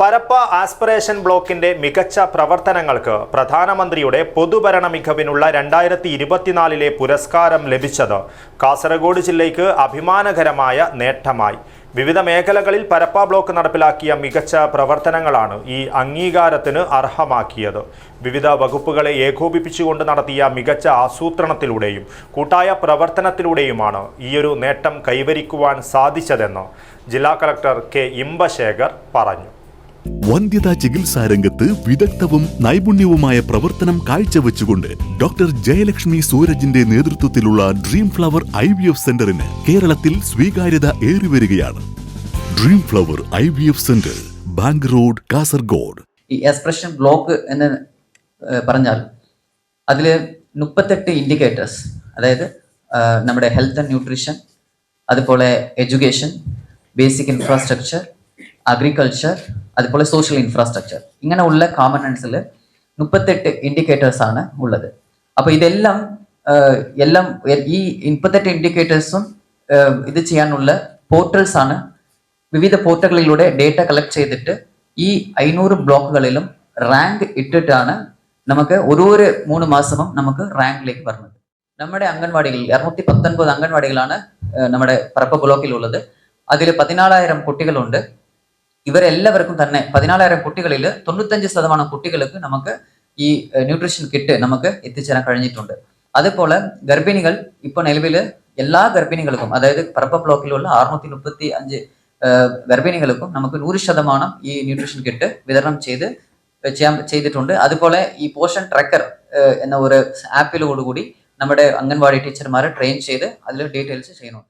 Parappa aspiration ബ്ലോക്കിന്റെ മികച്ച പ്രവർത്തനങ്ങൾക്ക് പ്രധാനമന്ത്രിയുടെ പൊതുഭരണ മികവിനുള്ള രണ്ടായിരത്തി ഇരുപത്തിനാലിലെ പുരസ്കാരം ലഭിച്ചത് കാസർഗോഡ് ജില്ലയ്ക്ക് അഭിമാനകരമായ നേട്ടമായി. വിവിധ മേഖലകളിൽ പരപ്പ ബ്ലോക്ക് നടപ്പിലാക്കിയ മികച്ച പ്രവർത്തനങ്ങളാണ് ഈ അംഗീകാരത്തിന് അർഹമാക്കിയത്. വിവിധ വകുപ്പുകളെ ഏകോപിപ്പിച്ചുകൊണ്ട് നടത്തിയ മികച്ച ആസൂത്രണത്തിലൂടെയും കൂട്ടായ പ്രവർത്തനത്തിലൂടെയുമാണ് ഈയൊരു നേട്ടം കൈവരിക്കുവാൻ സാധിച്ചതെന്ന് ജില്ലാ കളക്ടർ കെ ഇമ്പശേഖർ പറഞ്ഞു. വന്ധ്യതാ ചികിത്സാ രംഗത്ത് വിദഗ്ധവും നൈപുണ്യവുമായ പ്രവർത്തനം കാഴ്ചവെച്ചുകൊണ്ട് ഡോക്ടർ ജയലക്ഷ്മി സൂരജിന്റെ നേതൃത്വത്തിലുള്ള dream flower I V F സെന്ററിന് കേരളത്തിൽ സ്വീകാര്യത ഏറിവരികയാണ് dream flower I V F centre bank road Kasaragod. ഈ എക്സ്പ്രഷൻ ബ്ലോക്ക് എന്ന് പറഞ്ഞാൽ അതിൽ മുപ്പത്തെട്ട് ഇൻഡിക്കേറ്റേഴ്സ് അതായത് നമ്മുടെ ഹെൽത്ത് ആൻഡ് ന്യൂട്രീഷൻ അതുപോലെ എഡ്യൂക്കേഷൻ ബേസിക് ഇൻഫ്രാസ്ട്രക്ചർ അഗ്രികൾച്ചർ അതുപോലെ സോഷ്യൽ ഇൻഫ്രാസ്ട്രക്ചർ ഇങ്ങനെ ഉള്ള കോമ്പണൻസിൽ മുപ്പത്തെട്ട് ഇൻഡിക്കേറ്റേഴ്സ് ആണ് ഉള്ളത്. അപ്പോൾ ഇതെല്ലാം എല്ലാം ഈ മുപ്പത്തെട്ട് ഇൻഡിക്കേറ്റേഴ്സും ഇത് ചെയ്യാനുള്ള പോർട്ടൽസ് ആണ്. വിവിധ പോർട്ടലുകളിലൂടെ ഡേറ്റ കളക്ട് ചെയ്തിട്ട് ഈ അഞ്ഞൂറ് ബ്ലോക്കുകളിലും റാങ്ക് ഇട്ടിട്ടാണ് നമുക്ക് ഒരു ഒരു മൂന്ന് മാസവും നമുക്ക് റാങ്കിലേക്ക് വരുന്നത് നമ്മുടെ അംഗൻവാടികളിൽ ഇരുന്നൂറ്റി പത്തൊൻപത് അംഗൻവാടികളാണ് നമ്മുടെ പറപ്പ ബ്ലോക്കിലുള്ളത്. അതിൽ പതിനാലായിരം കുട്ടികളുണ്ട്. ഇവരെല്ലാവർക്കും തന്നെ പതിനാലായിരം കുട്ടികളിൽ തൊണ്ണൂറ്റഞ്ച് ശതമാനം കുട്ടികൾക്ക് നമുക്ക് ഈ ന്യൂട്രീഷൻ കിറ്റ് നമുക്ക് എത്തിച്ചേരാൻ കഴിഞ്ഞിട്ടുണ്ട്. അതുപോലെ ഗർഭിണികൾ ഇപ്പോൾ നിലവിൽ എല്ലാ ഗർഭിണികൾക്കും അതായത് പറപ്പ ബ്ലോക്കിലുള്ള അറുന്നൂറ്റി മുപ്പത്തി അഞ്ച് ഗർഭിണികൾക്കും നമുക്ക് നൂറ് ശതമാനം ഈ ന്യൂട്രീഷൻ കിറ്റ് വിതരണം ചെയ്ത് ചെയ്യാൻ ചെയ്തിട്ടുണ്ട്. അതുപോലെ ഈ പോഷൻ ട്രാക്കർ എന്ന ഒരു ആപ്പിലോടുകൂടി നമ്മുടെ അംഗൻവാടി ടീച്ചർമാരെ ട്രെയിൻ ചെയ്ത് അതിൽ ഡീറ്റെയിൽസ് ചെയ്യുന്നു